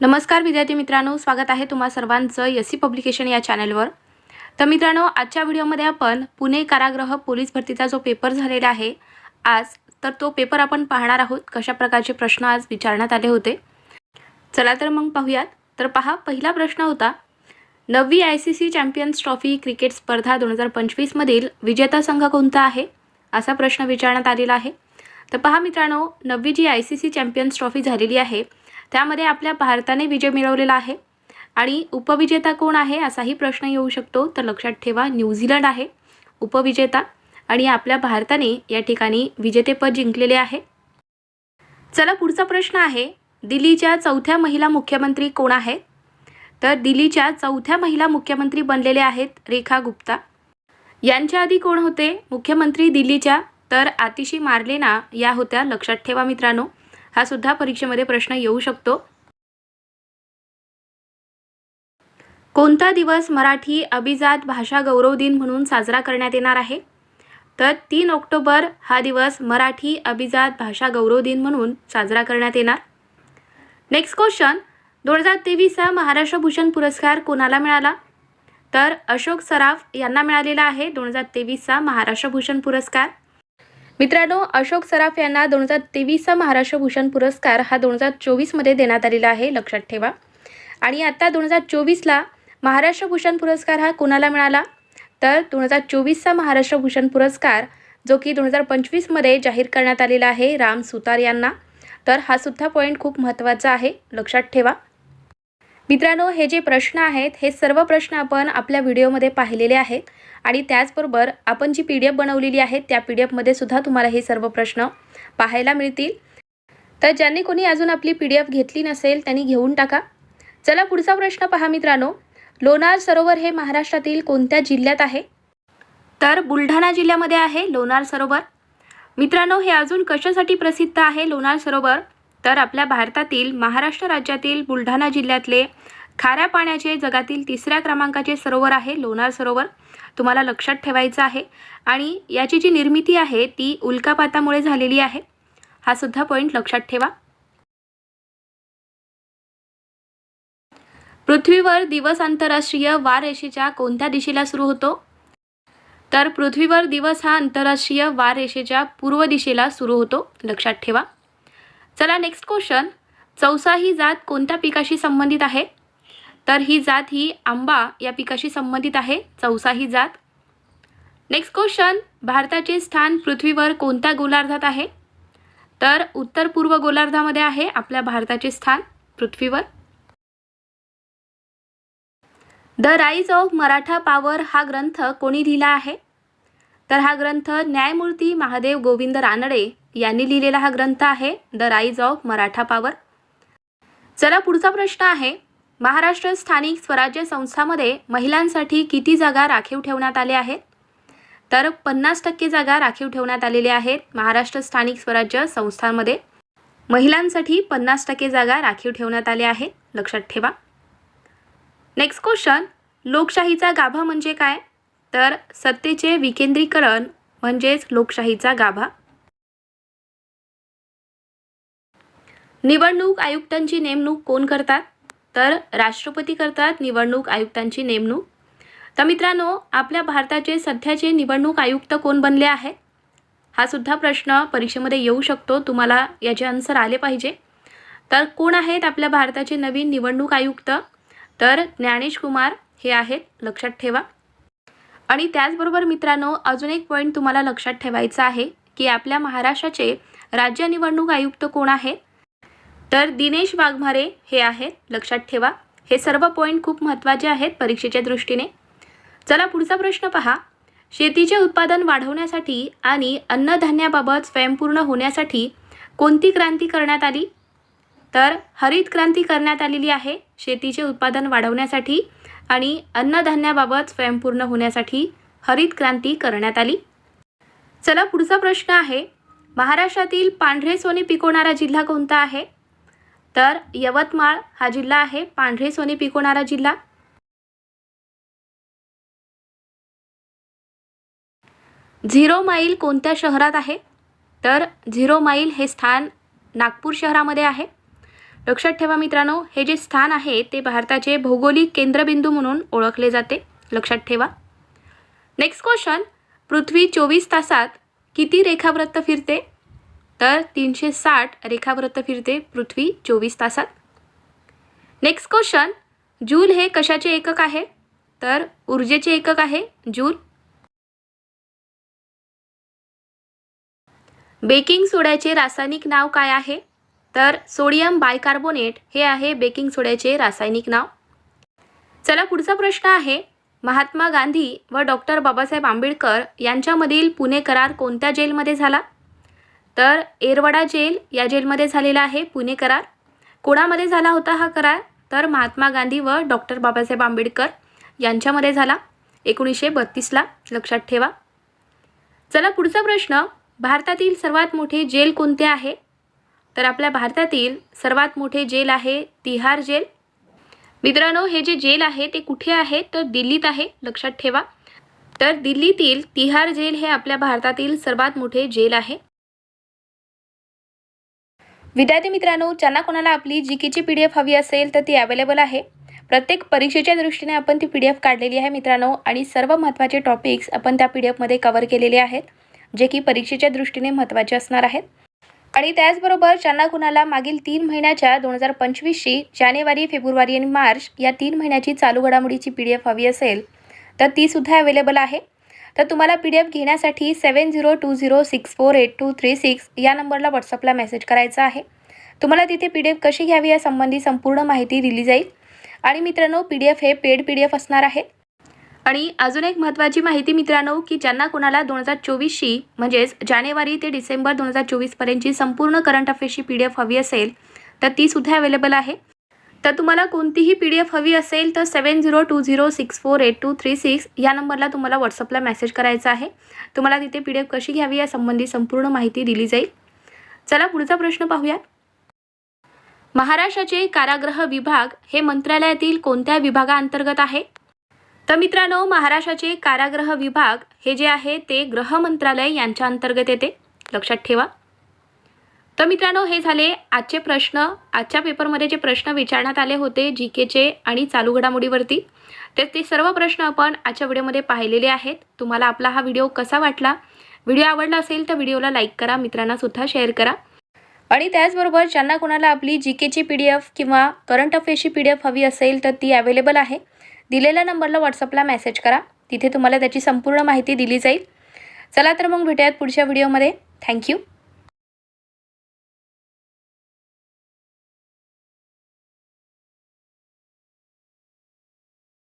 नमस्कार विद्यार्थी मित्रांनो स्वागत आहे तुम्हा सर्वांचं एस सी पब्लिकेशन या चॅनलवर. तर मित्रांनो आजच्या व्हिडिओमध्ये आपण पुणे कारागृह पोलीस भरतीचा जो पेपर झालेला आहे आज तर तो पेपर आपण पाहणार आहोत कशा प्रकारचे प्रश्न आज विचारण्यात आले होते. चला तर मग पाहूयात. तर पहा पहिला प्रश्न होता नववी I C C champions trophy cricket स्पर्धा दोन हजार पंचवीसमधील विजेता संघ कोणता आहे असा प्रश्न विचारण्यात आलेला आहे. तर पहा मित्रांनो नववी जी I C C champions trophy झालेली आहे त्यामध्ये आपल्या भारताने विजय मिळवलेला आहे. आणि उपविजेता कोण आहे असाही प्रश्न येऊ शकतो. तर लक्षात ठेवा न्यूझीलंड आहे. उपविजेता आणि आपल्या भारताने या ठिकाणी विजेतेपद जिंकलेले आहे. चला पुढचा प्रश्न आहे दिल्लीच्या चौथ्या महिला मुख्यमंत्री कोण आहेत? तर दिल्लीच्या चौथ्या महिला मुख्यमंत्री बनलेले आहेत रेखा गुप्ता. यांच्या आधी कोण होते? मुख्यमंत्री दिल्लीच्या. तर आतिशी मार्लेना या होत्या लक्षात ठेवा मित्रांनो. हा सुद्धा परीक्षेमध्ये प्रश्न येऊ शकतो. कोणता दिवस मराठी अभिजात भाषा गौरव दिन म्हणून साजरा करण्यात येणार आहे? तर तीन ऑक्टोबर हा दिवस मराठी अभिजात भाषा गौरव दिन म्हणून साजरा करण्यात येणार. नेक्स्ट क्वेश्चन दोन हजार तेवीसचा महाराष्ट्र भूषण पुरस्कार कोणाला मिळाला? तर अशोक सराफ यांना मिळालेला आहे दोन हजार तेवीसचा महाराष्ट्र भूषण पुरस्कार. मित्रांनो अशोक सराफ यांना दोन हजार तेवीसचा महाराष्ट्र भूषण पुरस्कार हा दोन हजार चोवीसमध्ये देण्यात आलेला आहे लक्षात ठेवा. आणि आत्ता दोन हजार चोवीसला महाराष्ट्र भूषण पुरस्कार हा कोणाला मिळाला? तर दोन हजार चोवीसचा महाराष्ट्र भूषण पुरस्कार जो की दोन हजार पंचवीसमध्ये जाहीर करण्यात आलेला आहे राम सुतार यांना. तर हा सुद्धा पॉईंट खूप महत्त्वाचा आहे लक्षात ठेवा. मित्रांनो हे जे प्रश्न आहेत हे सर्व प्रश्न आपण आपल्या व्हिडिओमध्ये पाहिलेले आहेत. आणि त्याचबरोबर आपण जी पी डी एफ बनवलेली आहे त्या पी डी एफमध्ये सुद्धा तुम्हाला हे सर्व प्रश्न पाहायला मिळतील. तर ज्यांनी कोणी अजून आपली पी डी एफ घेतली नसेल त्यांनी घेऊन टाका. चला पुढचा प्रश्न पहा मित्रांनो. लोणार सरोवर हे महाराष्ट्रातील कोणत्या जिल्ह्यात आहे? तर बुलढाणा जिल्ह्यामध्ये आहे लोणार सरोवर. मित्रांनो हे अजून कशासाठी प्रसिद्ध आहे लोणार सरोवर? तर आपल्या भारतातील महाराष्ट्र राज्यातील बुलढाणा जिल्ह्यातले खाऱ्या पाण्याचे जगातील तिसऱ्या क्रमांकाचे सरोवर आहे लोणार सरोवर. तुम्हाला लक्षात ठेवायचं आहे. आणि याची जी निर्मिती आहे ती उल्कापातामुळे झालेली आहे. हा सुद्धा पॉईंट लक्षात ठेवा. पृथ्वीवर दिवस आंतरराष्ट्रीय वार रेषेच्या कोणत्या दिशेला सुरू होतो? तर पृथ्वीवर दिवस हा आंतरराष्ट्रीय वार रेषेच्या पूर्व दिशेला सुरू होतो. लक्षात ठेवा. चला नेक्स्ट क्वेश्चन चौसा ही जात कोणत्या पिकाशी संबंधित आहे? तर ही जात ही आंबा या पिकाशी संबंधित आहे. चौसा ही जात. नेक्स्ट क्वेश्चन भारताचे स्थान पृथ्वीवर कोणत्या गोलार्धात आहे? तर उत्तर पूर्व गोलार्धामध्ये आहे आपल्या भारताचे स्थान पृथ्वीवर. The rise of Maratha power हा ग्रंथ कोणी लिहिला आहे? तर हा ग्रंथ न्यायमूर्ती महादेव गोविंद रानडे यांनी लिहिलेला हा ग्रंथ आहे. The rise of Maratha power चला पुढचा प्रश्न आहे. महाराष्ट्र स्थानिक स्वराज्य संस्थामध्ये महिलांसाठी किती जागा राखीव ठेवण्यात आल्या आहेत? तर पन्नास टक्के जागा राखीव ठेवण्यात आलेल्या आहेत महाराष्ट्र स्थानिक स्वराज्य संस्थांमध्ये. महिलांसाठी पन्नास टक्के जागा राखीव ठेवण्यात आल्या आहेत. लक्षात ठेवा. नेक्स्ट क्वेश्चन लोकशाहीचा गाभा म्हणजे काय? तर सत्तेचे विकेंद्रीकरण म्हणजेच लोकशाहीचा गाभा. निवडणूक आयुक्तांची नेमणूक कोण करतात? तर राष्ट्रपती करतात निवडणूक आयुक्तांची नेमणूक. तर मित्रांनो आपल्या भारताचे सध्याचे निवडणूक आयुक्त कोण बनले आहे? हा सुद्धा प्रश्न परीक्षेमध्ये येऊ शकतो. तुम्हाला याचे आन्सर आले पाहिजे. तर कोण आहेत आपल्या भारताचे नवीन निवडणूक आयुक्त? तर ज्ञानेश कुमार हे आहेत लक्षात ठेवा. आणि त्याचबरोबर मित्रांनो अजून एक पॉईंट तुम्हाला लक्षात ठेवायचा आहे की आपल्या महाराष्ट्राचे राज्य निवडणूक आयुक्त कोण आहेत? तर दिनेश वाघमारे हे आहेत. लक्षात ठेवा. हे सर्व पॉईंट खूप महत्त्वाचे आहेत परीक्षेच्या दृष्टीने. चला पुढचा प्रश्न पहा. शेतीचे उत्पादन वाढवण्यासाठी आणि अन्नधान्याबाबत स्वयंपूर्ण होण्यासाठी कोणती क्रांती करण्यात आली? तर हरित क्रांती करण्यात आलेली आहे शेतीचे उत्पादन वाढवण्यासाठी आणि अन्नधान्याबाबत स्वयंपूर्ण होण्यासाठी हरित क्रांती करण्यात आली. चला पुढचा प्रश्न आहे. महाराष्ट्रातील पांढरे सोने पिकवणारा जिल्हा कोणता आहे? तर यवतमाळ हा जिल्हा आहे. पांढरे सोने पिकवणारा जिल्हा. झिरो माईल कोणत्या शहरात आहे? तर झिरो माईल हे स्थान नागपूर शहरामध्ये आहे. लक्षात ठेवा मित्रांनो हे जे स्थान आहे ते भारताचे भौगोलिक केंद्रबिंदू म्हणून ओळखले जाते. लक्षात ठेवा. नेक्स्ट क्वेश्चन पृथ्वी चोवीस तासात किती रेखावृत्त फिरते? तर तीनशे साठ रेखावृत्त फिरते पृथ्वी चोवीस तासात. नेक्स्ट क्वेश्चन जूल हे कशाचे एकक आहे? तर ऊर्जेचे एकक आहे जूल. बेकिंग सोड्याचे रासायनिक नाव काय आहे? तर सोडियम बायकार्बोनेट हे आहे बेकिंग सोड्याचे रासायनिक नाव. चला पुढचा प्रश्न आहे महात्मा गांधी व डॉक्टर बाबासाहेब आंबेडकर यांच्यामधील पुणे करार कोणत्या जेलमध्ये झाला? तर एरवडा जेल या जेलमध्ये झालेला आहे पुणे करार. कोणामध्ये झाला होता हा करार? तर महात्मा गांधी व डॉक्टर बाबासाहेब आंबेडकर यांच्यामध्ये झाला. एकोणीसशे बत्तीसला लक्षात ठेवा. चला पुढचा प्रश्न. भारतातील सर्वात मोठे जेल कोणते आहे? तर आपल्या भारतातील सर्वात मोठे जेल आहे तिहार जेल. मित्रांनो हे जे जेल आहे ते कुठे आहे? तर दिल्लीत आहे लक्षात ठेवा. तर दिल्लीतील तिहार जेल हे आपल्या भारतातील सर्वात मोठे जेल आहे. विद्यार्थी मित्रांनो ज्यांना कोणाला आपली जी केची पी डी एफ हवी असेल तर ती अवेलेबल आहे. प्रत्येक परीक्षेच्या दृष्टीने आपण ती पी डी एफ काढलेली आहे मित्रांनो आणि सर्व महत्त्वाचे टॉपिक्स आपण त्या पी डी एफमध्ये कवर केलेले आहेत जे की परीक्षेच्या दृष्टीने महत्त्वाचे असणार आहेत. आणि त्याचबरोबर ज्यांना कुणाला मागील तीन महिन्याच्या दोन हजार पंचवीसची जानेवारी फेब्रुवारी आणि मार्च या तीन महिन्याची चालू घडामोडीची पी डी एफ हवी असेल तर तीसुद्धा अवेलेबल आहे. तर तुम्हाला पी डी एफ घेण्यासाठी seven zero two zero six four eight two three six या नंबरला व्हॉट्सअपला मेसेज करायचा आहे. तुम्हाला तिथे पी डी एफ कशी घ्यावी यासंबंधी संपूर्ण माहिती दिली जाईल. आणि मित्रांनो पी डी एफ हे पेड पी डी एफ असणार आहे. आणि अजून एक महत्त्वाची माहिती मित्रांनो की ज्यांना कोणाला दोन हजार चोवीसची म्हणजेच जानेवारी ते डिसेंबर दोन हजार चोवीसपर्यंतची संपूर्ण करंट अफेअर्सची पी डी एफ हवी असेल तर तीसुद्धा अवेलेबल आहे. तर तुम्हाला कोणतीही पी डी एफ हवी असेल तर seven zero two zero six four eight two three six या नंबरला तुम्हाला व्हॉट्सअपला मेसेज करायचा आहे. तुम्हाला तिथे पी डी एफ कशी घ्यावी यासंबंधी संपूर्ण माहिती दिली जाईल. चला पुढचा प्रश्न पाहूयात. महाराष्ट्राचे कारागृह विभाग हे मंत्रालयातील कोणत्या विभागाअंतर्गत आहे? तर मित्रांनो महाराष्ट्राचे कारागृह विभाग हे जे आहे ते गृह मंत्रालय यांच्या अंतर्गत येते. लक्षात ठेवा. तर मित्रांनो हे झाले आजचे प्रश्न. आजच्या पेपरमध्ये जे प्रश्न विचारण्यात आले होते जी केचे आणि चालू घडामोडीवरती तर ते सर्व प्रश्न आपण आजच्या व्हिडिओमध्ये पाहिलेले आहेत. तुम्हाला आपला हा व्हिडिओ कसा वाटला? व्हिडिओ आवडला असेल तर व्हिडिओला लाईक करा मित्रांनासुद्धा शेअर करा. आणि त्याचबरोबर ज्यांना कोणाला आपली जी केची पी डी एफ किंवा करंट अफेअर्सची पी डी एफ हवी असेल तर ती अवेलेबल आहे. दिलेल्या नंबरला व्हॉट्सअपला मेसेज करा. तिथे तुम्हाला त्याची संपूर्ण माहिती दिली जाईल. चला तर मग भेटूयात पुढच्या व्हिडिओमध्ये. थँक्यू